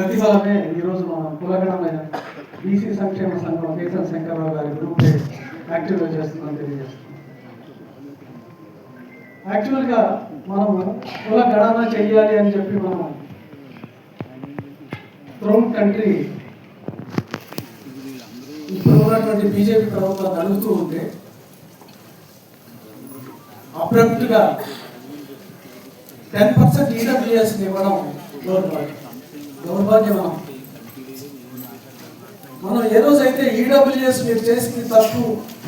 ప్రతిఫలమే ఈరోజు మనం కులగణమైన బీసీ సంక్షేమ సంఘం కేశవ శంకర్రావు గారి గ్రూప్ యాక్టివేట్ చేస్తుందని తెలియజేస్తున్నాం. యాక్చువల్గా మనము కుల గణన చెయ్యాలి అని చెప్పి మనం త్రోమ్ కంట్రీ ఇప్పుడు ఉన్నటువంటి బీజేపీ ప్రభుత్వం నడుస్తూ ఉంటే అబ్రప్ట్గా టెన్ పర్సెంట్ ఈడబ్ల్యూఎస్ ఇవ్వడం దౌర్భాగ్యం దౌర్భాగ్యం మనం మనం ఏ రోజైతే ఈడబ్ల్యూఎస్ మీరు చేసింది తప్పు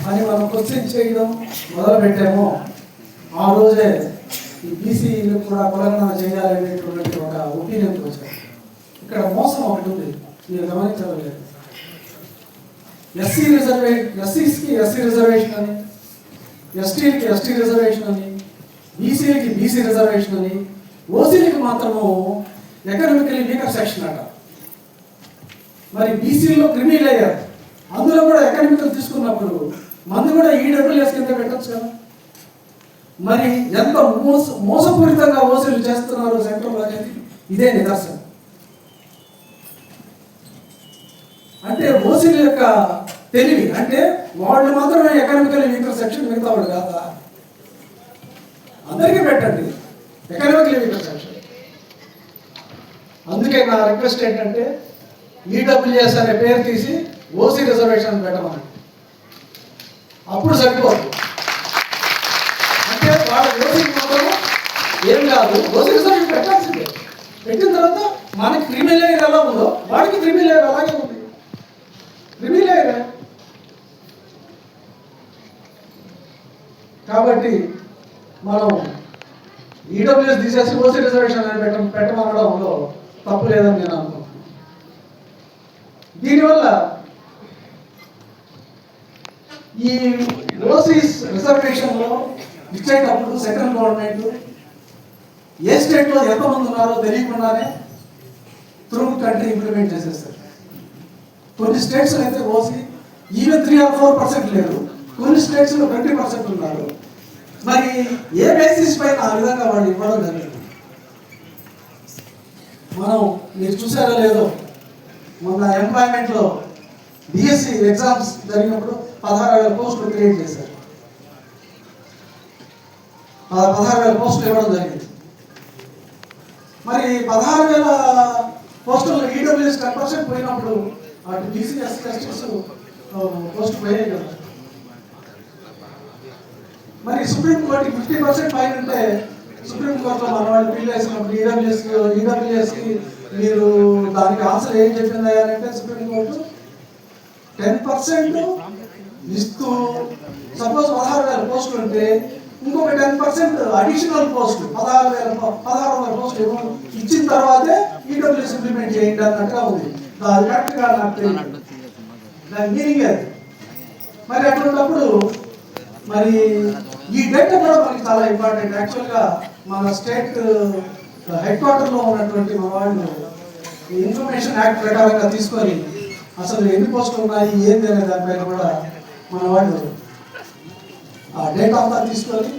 అని మనం క్వశ్చన్ చేయడం మొదలు పెట్టామో ఆ రోజే ఈ బీసీలు కూడా కులగణన చేయాలనేటువంటి ఒక ఒపీనియన్కి వచ్చారు. ఇక్కడ మోసం ఒకటి ఉంది మీరు గమనించలేదు ఎస్సీ రిజర్వే ఎస్సీస్కి ఎస్సీ రిజర్వేషన్ అని ఎస్టీలకి ఎస్టీ రిజర్వేషన్ అని బీసీలకి బీసీ రిజర్వేషన్ అని ఓసీలకి మాత్రము ఎకనామికలీ వీకర్ సెక్షన్ అట. మరి బీసీలో క్రిమినల్ అయ్యారు. అందులో కూడా ఎకనామికల్ తీసుకున్నప్పుడు మందు కూడా ఈడబ్ల్యూఎస్ కింద పెట్టచ్చు కదా. మరి ఎంత మోస మోసపూరితంగా ఓసీలు చేస్తున్నారు సెంట్రల్ అనేది ఇదే నిదర్శనం. అంటే ఓసీల యొక్క తెలివి అంటే వాళ్ళు మాత్రమే ఎకనామికల్ వీకర్ సెక్షన్ మిగతా వాళ్ళు కాదా? అందరికీ పెట్టండి. Economical weaker section. అందుకే నా రిక్వెస్ట్ ఏంటంటే ఈడబ్ల్యూఎస్ అనే పేరు తీసి ఓసీ రిజర్వేషన్ పెట్టమని. అప్పుడు సరిపోదు. అంటే వాళ్ళ ఓసీ మాత్రం ఏం కాదు ఓసీ రిజర్వేషన్ పెట్టాల్సిందే. పెట్టిన తర్వాత మనకి క్రిమినల్ ఎయిర్ ఎలా ఉందో వాడికి క్రిమినల్ ఎయిర్ అలాగే ఉంది. క్రిమినల్ ఎయిర్ కాబట్టి మనం ఈడబ్ల్యూఎస్ తీసేసి ఓసీ రిజర్వేషన్ అని పెట్ట తప్పు లేదని నేను అనుకుంటున్నాను. దీనివల్ల ఈ ఓసీస్ రిజర్వేషన్లో ఇచ్చేటప్పుడు సెంట్రల్ గవర్నమెంట్ ఏ స్టేట్లో ఎంతమంది ఉన్నారో తెలియకుండానే త్రూ కంట్రీ ఇంప్లిమెంట్ చేసేస్తారు. కొన్ని స్టేట్స్ అయితే OC even three or four percent లేరు కొన్ని స్టేట్స్లో ట్వంటీ పర్సెంట్ ఉన్నారు. మరి ఏ బేసిస్ పైన ఆ విధంగా వాళ్ళు ఇవ్వడం జరిగింది? మనం మీరు చూసారో లేదో మొన్న ఎంప్లాయ్మెంట్లో డిఎస్సి ఎగ్జామ్స్ జరిగినప్పుడు పదహారు వేల పోస్టులు క్రియేట్ చేశారు. పదహారు వేల పోస్టులు ఇవ్వడం జరిగింది. మరి పదహారు వేల పోస్టులు ఈడబ్ల్యూఎస్ టెన్ పోయినప్పుడు అటు బీసీ ఎస్సీ ఎస్టీస్ పోస్ట్ పోయాయి కదా. మరి సుప్రీం కోర్టు ఫిఫ్టీ పర్సెంట్ పైన ఉంటే సుప్రీం కోర్టులో మన వాళ్ళు బిల్ వేసినప్పుడు ఈడబ్ల్యూఎస్ ఈడబ్ల్యూఎస్కి మీరు దానికి ఆన్సర్ ఏం చెప్పింది అంటే సుప్రీం కోర్టు టెన్ పర్సెంట్ ఇస్తూ సపోజ్ పదహారు వేల పోస్టులు ఉంటే ఇంకొక టెన్ పర్సెంట్ అడిషనల్ పోస్టులు పదహారు వేల పదహారు వందల పోస్టులు ఇచ్చిన తర్వాతే ఈడబ్ల్యూఎస్ ఇంప్లిమెంట్ చేయండి అన్నట్టుగా ఉంది. అది కరెక్ట్గా నాకు తెలియదు. దాని మీనింగ్ అది. మరి అటువంటిప్పుడు మరి ఈ డేటా కూడా మనకి చాలా ఇంపార్టెంట్ యాక్చువల్గా మన స్టేట్ హెడ్ క్వార్టర్లో ఉన్నటువంటి మన వాళ్ళు ఇన్ఫర్మేషన్ యాక్ట్ ప్రకారంగా తీసుకొని అసలు ఎన్ని పోస్టులు ఉన్నాయి ఏంది అనే దానిపైన కూడా మన వాళ్ళు ఆ డేటా అంతా తీసుకొని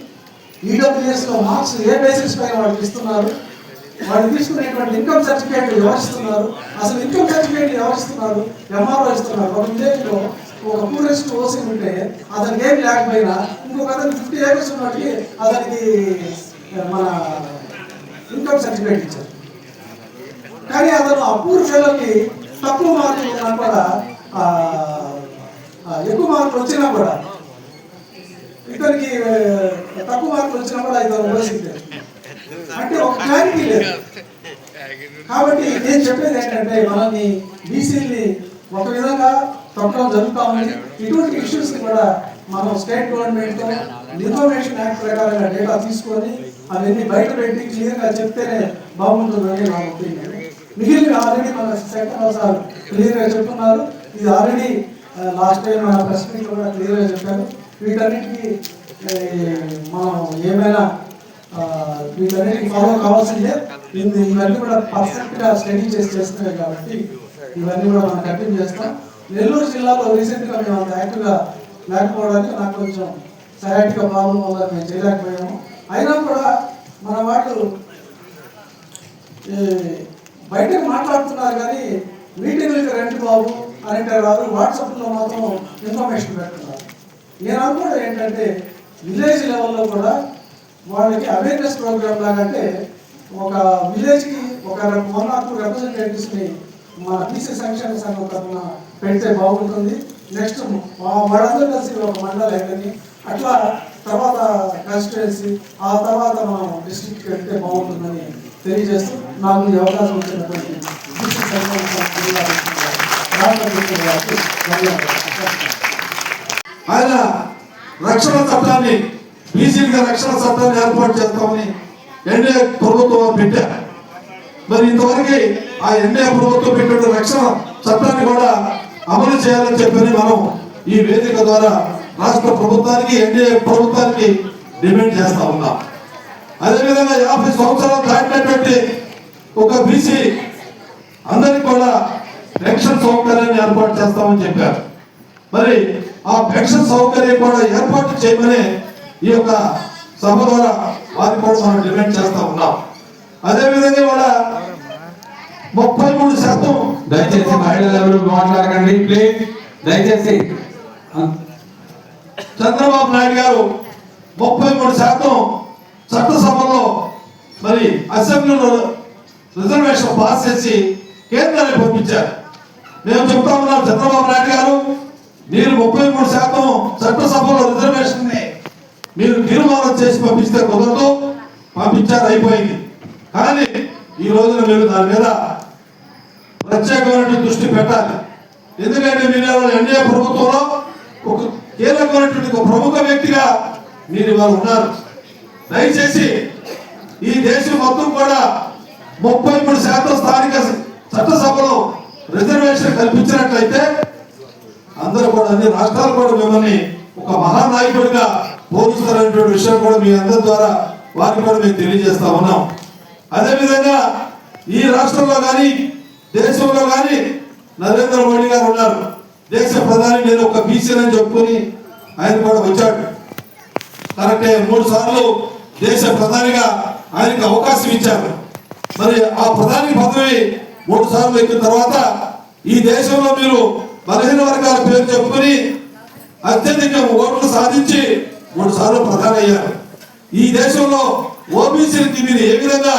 ఈడబ్ల్యూఎస్లో మార్క్స్ ఏ బేసిస్ పైన వాళ్ళకి ఇస్తున్నారు. వాళ్ళు తీసుకునేటువంటి ఇన్కమ్ సర్టిఫికేట్ ఎవరు అసలు ఇన్కమ్ సర్టిఫికేట్ ఎవరు ఎంఆర్ఓ ఇస్తున్నారు. ఒక విలేజ్లో ఒక టూరిస్ట్ ఓసి ఉంటే అతనికి ఏం లేకపోయినా ఇంకొక అతను ఫిఫ్టీ ఏకర్స్ ఉన్నట్టు అతనికి మన ఇన్కమ్ సర్టిఫికేట్ ఇచ్చారు. కానీ అతను అపూర్ ఫెలోకి తక్కువ మార్కులు ఉన్నా కూడా ఎక్కువ మార్కులు వచ్చినా కూడా ఇతనికి తక్కువ మార్కులు వచ్చినా కూడా ఇతను ఓసింది అంటే ఒక క్లారిటీ లేదు కాబట్టి నేను చెప్పేది ఏంటంటే మనల్ని బీసీని ఒక విధంగా తొక్కడం జరుగుతా ఉంది. ఇటువంటి ఇష్యూస్ కూడా మనం స్టేట్ గవర్నమెంట్తో ఇన్ఫర్మేషన్ యాక్ట్ ప్రకారంగా డేటా తీసుకొని అవన్నీ బయట పెట్టి క్లియర్గా చెప్తేనే బాగుంటుందని నా ఒపీనియన్. మిగిలిన ఆల్రెడీ మన సెక్టర్ సార్ క్లియర్గా చెప్తున్నారు. ఇది ఆల్రెడీ లాస్ట్ టైం మన ప్రెస్ మీట్ కూడా క్లియర్గా చెప్పారు. వీటన్నిటికీ మనం ఏమైనా వీటన్నిటికి ఫాలో కావాల్సిందే. ఇది ఇవన్నీ కూడా పర్ఫెక్ట్గా స్టడీ చేసి చేస్తున్నాయి కాబట్టి ఇవన్నీ కూడా మనం కంటిన్యూ చేస్తాం. నెల్లూరు జిల్లాలో రీసెంట్గా మేము అంత యాక్టివ్గా లేకపోవడానికి నాకు కొంచెం సయాటిక ప్రాబ్లం వల్ల మేము చేయలేకపోయాము. అయినా కూడా మన వాళ్ళు ఈ బయటకు మాట్లాడుతున్నారు కానీ మీటింగ్లకి రండి బాబు అని వారు వాట్సాప్లో మాత్రం ఇన్ఫర్మేషన్ పెడుతున్నారు. నేను అనుకోవడం ఏంటంటే విలేజ్ లెవెల్లో కూడా వాళ్ళకి అవేర్నెస్ ప్రోగ్రామ్ లాగంటే అంటే ఒక విలేజ్కి ఒక వన్ ఆర్ టూ రిప్రజెంటేటివ్స్ని మన బీసీ సంక్షేమ సంఘం తరఫున పెడితే బాగుంటుంది. నెక్స్ట్ వాళ్ళందరూ కలిసి ఒక మండలం ఏంటని అట్లా తర్వాత కాన్స్టిట్యున్సీ ఆ తర్వాత మనం డిస్ట్రిక్ట్కి వెళ్తే బాగుంటుందని తెలియజేస్తూ నాకు ఈ అవకాశం వచ్చినటువంటి బీసీ సంక్షేమ సంఘం రామకృష్ణ గారికి ధన్యవాదాలు. ఆయన రక్షణ తత్వాన్ని బీసీలుగా రక్షణ చట్టాన్ని ఏర్పాటు చేస్తామని ఎన్డీఏ ప్రభుత్వం పెట్టారు మరి ఇంతవరకు ఆ ఎన్డీఏ ప్రభుత్వం పెట్టిన రక్షణ చట్టాన్ని కూడా అమలు చేయాలని చెప్పని మనం ఈ వేదిక ద్వారా రాష్ట్ర ప్రభుత్వానికి ఎన్డీఏ ప్రభుత్వానికి డిమాండ్ చేస్తా ఉన్నాం. అదేవిధంగా యాభై సంవత్సరాలు దాటినటువంటి ఒక బీసీ అందరికి కూడా పెన్షన్ సౌకర్యాన్ని ఏర్పాటు చేస్తామని చెప్పారు. మరి ఆ పెన్షన్ సౌకర్యం కూడా ఏర్పాటు చేయమని ఈ యొక్క సభ ద్వారా వారి కూడా మనం డిమాండ్ చేస్తా ఉన్నాం. అదే విధంగా కూడా ముప్పై మూడు శాతం దయచేసి మహిళలు ఎవరు మాట్లాడకండి ప్లీజ్ దయచేసి. చంద్రబాబు నాయుడు గారు ముప్పై మూడు శాతం చట్టసభలో మరి అసెంబ్లీలో రిజర్వేషన్ పాస్ చేసి కేంద్రానికి పంపించారు. మేము చెప్తా ఉన్నాం చంద్రబాబు నాయుడు గారు మీరు ముప్పై మూడు శాతం చట్టసభలో రిజర్వేషన్ మీరు తీర్మానం చేసి పంపిస్తే కుదరదు. పంపించారు అయిపోయింది. కానీ ఈ రోజున మీరు దాని మీద ప్రత్యేకమైన దృష్టి పెట్టాలి. ఎందుకంటే మీరు ఎన్డీఏ ప్రభుత్వంలో ఒక కీలకమైనటువంటి ఒక ప్రముఖ వ్యక్తిగా మీరు ఇవాళ ఉన్నారు. దయచేసి ఈ దేశం మొత్తం కూడా ముప్పై మూడు శాతం స్థానిక చట్టసభలో రిజర్వేషన్ కల్పించినట్లయితే అందరూ కూడా అన్ని రాష్ట్రాలు కూడా మిమ్మల్ని ఒక మహానాయకుడిగా పోలుస్తారనేటువంటి విషయం కూడా మీ అందరి ద్వారా వారికి కూడా మేము తెలియజేస్తా ఉన్నాం. అదేవిధంగా ఈ రాష్ట్రంలో కానీ దేశంలో కానీ నరేంద్ర మోడీ గారు ఉన్నారు. దేశ ప్రధాని నేను ఒక బీసీనని చెప్పుకొని ఆయన కూడా వచ్చాడు. కరెక్టే మూడు సార్లు దేశ ప్రధానిగా ఆయనకి అవకాశం ఇచ్చారు. మరి ఆ ప్రధాని పదవి మూడు సార్లు ఎక్కిన తర్వాత ఈ దేశంలో మీరు బలహీన వర్గాల పేరు చెప్పుకొని అత్యధిక ఓట్లు సాధించి మూడు సార్లు ప్రధాని అయ్యారు ఈ దేశంలో ఓబీసీలకి మీరు ఏ విధంగా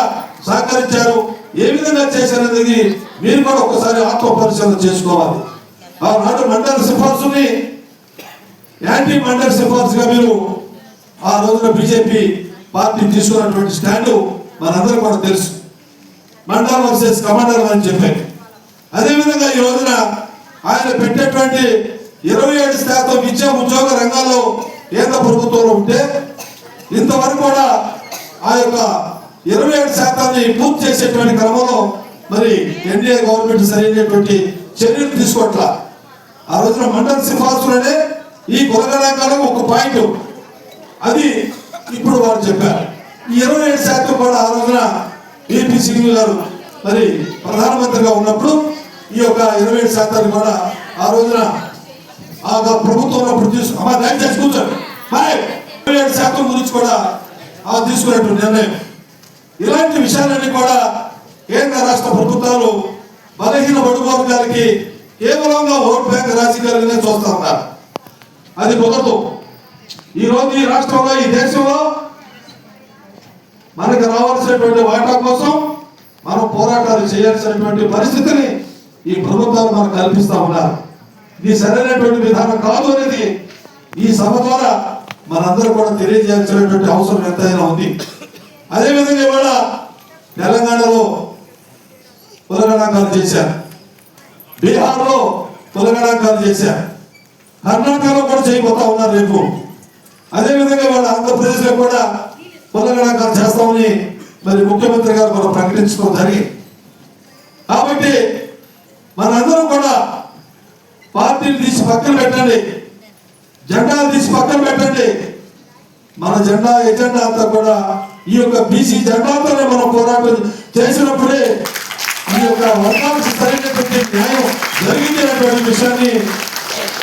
సహకరించారు ఏ విధంగా చేశారనేది మీరు కూడా ఒకసారి ఆత్మ పరిశీలన చేసుకోవాలి ఆనాడు మండల సిఫార్సుని యాంటీ మండల్ సిఫార్సుగా మీరు ఆ రోజున బీజేపీ పార్టీ తీసుకున్నటువంటి స్టాండ్ మనందరూ కూడా తెలుసు. మండల్ వర్సెస్ కమాండర్ అని చెప్పారు. అదేవిధంగా ఈ రోజున ఆయన పెట్టేటువంటి ఇరవై ఏడు శాతం విద్యా ఉద్యోగ రంగాల్లో కేంద్ర ప్రభుత్వంలో ఉంటే ఇంతవరకు కూడా ఆ యొక్క ఇరవై ఏడు శాతాన్ని పూర్తి చేసేటువంటి క్రమంలో మరి ఎన్డీఏ గవర్నమెంట్ సరైనటువంటి చర్యలు తీసుకోవట్లా. ఆ రోజున మండల సిఫార్సులనే ఈ కులగణాంకాలకు ఒక పాయింట్. అది ఇప్పుడు వారు చెప్పారు. ఈ ఇరవై ఏడు శాతం కూడా ఆ రోజున ఏపీ సింగ్ గారు మరి ప్రధానమంత్రిగా ఉన్నప్పుడు ఈ యొక్క ఇరవై ఏడు శాతాన్ని కూడా ఆ రోజున ఆ ప్రభుత్వంలో ఇప్పుడు తీసుకు అమ్మా దయచేసి కూర్చోండి మరి ఏడు శాతం గురించి కూడా ఆ తీసుకున్నటువంటి నిర్ణయం. ఇలాంటి విషయాలన్నీ కూడా కేంద్ర రాష్ట్ర ప్రభుత్వాలు బలహీన బడుగు వర్గాలకి కేవలంగా ఓట్ బ్యాంక్ రాజకీయాలనే చూస్తా ఉన్నారు. అది కుదరదు. ఈ రోజు ఈ రాష్ట్రంలో ఈ దేశంలో మనకు రావాల్సినటువంటి వాటా కోసం మనం పోరాటాలు చేయాల్సినటువంటి పరిస్థితిని ఈ ప్రభుత్వాలు మనకు కల్పిస్తా ఉన్నారు. ఇది సరైనటువంటి విధానం కాదు అనేది ఈ సభ ద్వారా మనందరూ కూడా తెలియజేయాల్సినటువంటి అవసరం ఎంతైనా ఉంది. అదేవిధంగా ఇవాళ తెలంగాణలో కులగణాంకాలు చేశారు. బీహార్లో కులగణాంకాలు చేశారు. కర్ణాటకలో కూడా చేయబోతా ఉన్నారు రేపు. అదేవిధంగా వాళ్ళ ఆంధ్రప్రదేశ్లో కూడా కులగణాంకాలు చేస్తామని మరి ముఖ్యమంత్రి గారు మనం ప్రకటించుకోవడం జరిగింది. కాబట్టి మనందరం కూడా పార్టీని తీసి పక్కన పెట్టండి. జెండాలు తీసి పక్కన పెట్టండి. మన జెండా ఎజెండా అంతా కూడా ఈ యొక్క బీసీ జెండాతోనే మనం పోరాటం చేసినప్పుడే ఈ యొక్క వర్గాలకు సరైనటువంటి న్యాయం జరిగింది అనేటువంటి విషయాన్ని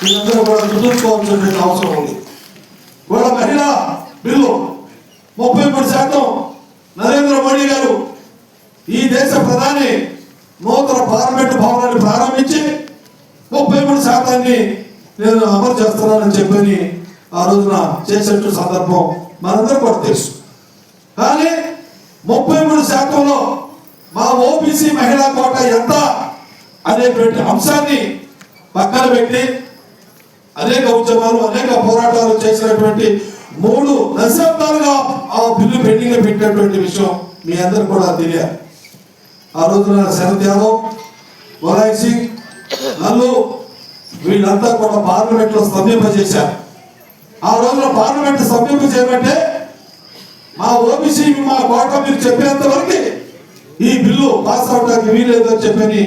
మీరందరూ కూడా గుర్తుంచుకోవాల్సినటువంటి అవసరం ఉంది. వాళ్ళ మహిళా బిల్లు ముప్పై మూడు శాతం నరేంద్ర మోడీ గారు ఈ దేశ ప్రధాని నూతన పార్లమెంట్ భవనాన్ని ప్రారంభించి మూడు నేను అమలు చేస్తున్నానని చెప్పని ఆ రోజున చేసేట్టు సందర్భం మనందరూ కూడా తెలుసు. కానీ ముప్పై మూడు శాతంలో మా ఓబీసీ మహిళా కోట ఎంత అనేటువంటి అంశాన్ని పక్కన పెట్టి అనేక ఉద్యమాలు అనేక పోరాటాలు చేసినటువంటి మూడు దశాబ్దాలుగా ఆ బిల్లు పెండింగ్ పెట్టినటువంటి విషయం మీ అందరు కూడా తెలియాలి. ఆ రోజున శరద్ యాదవ్ వరాయ్ సింగ్ నల్లు వీళ్ళంతా కూడా పార్లమెంట్లో చేశారు ఆ రోజున పార్లమెంట్ స్తంభింప చేయమంటే మా ఓబీసీ మా కోట మీరు చెప్పేంత వరకు ఈ బిల్లు పాస్ అవడానికి వీలేదని చెప్పని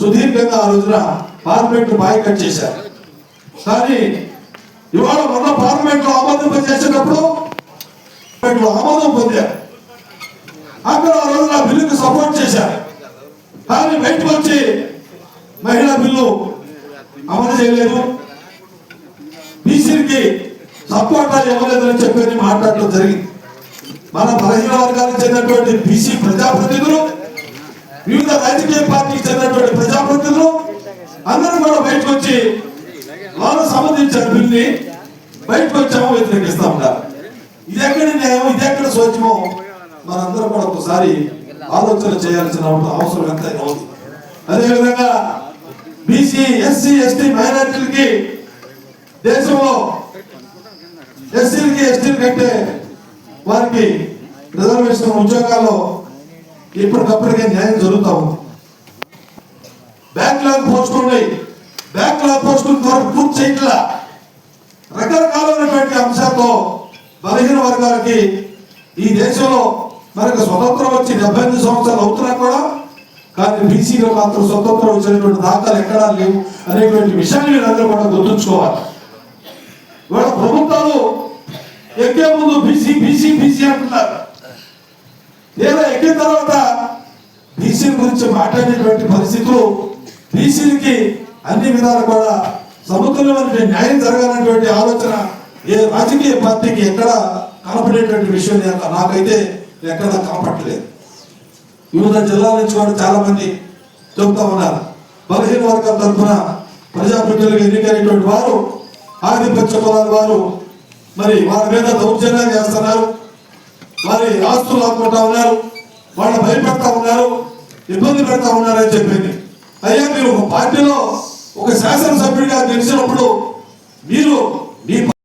సుదీర్ఘంగా ఆ రోజున పార్లమెంట్ బాయ్కట్ చేశారు. కానీ ఇవాళ మొన్న పార్లమెంట్లో ఆమోదింప చేసేటప్పుడు ఆమోదం పొందారు. అక్కడ ఆ రోజున ఆ బిల్లుకి సపోర్ట్ చేశారు. కానీ బయటకు వచ్చి మహిళా బిల్లు అమలు చేయలేదు బీసీకి సపోర్ట్ ఇవ్వలేదని చెప్పి మాట్లాడటం జరిగింది. మన బలహీన వర్గాలకు చెందినటువంటి బీసీ ప్రజాప్రతినిధులు వివిధ రాజకీయ పార్టీకి చెందినటువంటి ప్రజాప్రతినిధులు అందరూ కూడా బయటకు వచ్చి వారు సంబంధించిన బిల్ని బయటకు వచ్చాము వ్యతిరేకిస్తా ఉన్నారు. ఇది ఎక్కడ న్యాయం ఇది ఎక్కడ సోచమో మనందరం కూడా ఒకసారి ఆలోచన చేయాల్సిన అవసరం ఎంత ఉంది. అదేవిధంగా బీసీ ఎస్సీ ఎస్టీ మైనార్టీలకి దేశంలో ఎస్సీలకి ఎస్టీల కంటే వారికి రిజర్వేషన్ ఉద్యోగాల్లో ఇప్పటికప్పటికే న్యాయం జరుగుతా ఉంది. బ్యాక్లాగ్ పోస్టులు ఉన్నాయి బ్యాక్లాగ్ పోస్టులు ద్వారా పూర్తి చేయట్లా. రకరకాలైనటువంటి అంశాలతో బలహీన వర్గాలకి ఈ దేశంలో మనకు స్వతంత్రం వచ్చి డెబ్బై ఎనిమిది సంవత్సరాలు అవుతున్నా కూడా కానీ బీసీలో మాత్రం స్వతంత్రం వచ్చినటువంటి దాఖలు ఎక్కడా లేవు అనేటువంటి విషయాన్ని వీళ్ళందరూ కూడా గుర్తుంచుకోవాలి. ఇవాళ ప్రభుత్వాలు ఎక్కే ముందు బీసీ బీసీ బీసీ అంటున్నారు. లేదా ఎక్కిన తర్వాత బీసీల గురించి మాట్లాడేటువంటి పరిస్థితులు బీసీలకి అన్ని విధాలు కూడా సమతుల్యమైన న్యాయం జరగాలనేటువంటి ఆలోచన ఏ రాజకీయ పార్టీకి ఎక్కడ కనపడేటువంటి విషయం నాకైతే ఎక్కడ కనపడలేదు వివిధ జిల్లాల నుంచి కూడా చాలా మంది చెబుతా ఉన్నారు. బలహీన వర్గాల తరఫున ప్రజాప్రతినిధులకు ఎన్నికైనటువంటి వారు ఆధిపత్య కులాల వారు మరి వారి మీద దౌర్జన్యం చేస్తున్నారు. వారి ఆస్తులు ఆపుకుంటా ఉన్నారు. వాళ్ళ భయపెడతా ఉన్నారు. ఇబ్బంది పెడతా ఉన్నారు అని చెప్పింది. అయ్యా మీరు ఒక పార్టీలో ఒక శాసనసభ్యుడిగా గెలిచినప్పుడు మీరు మీ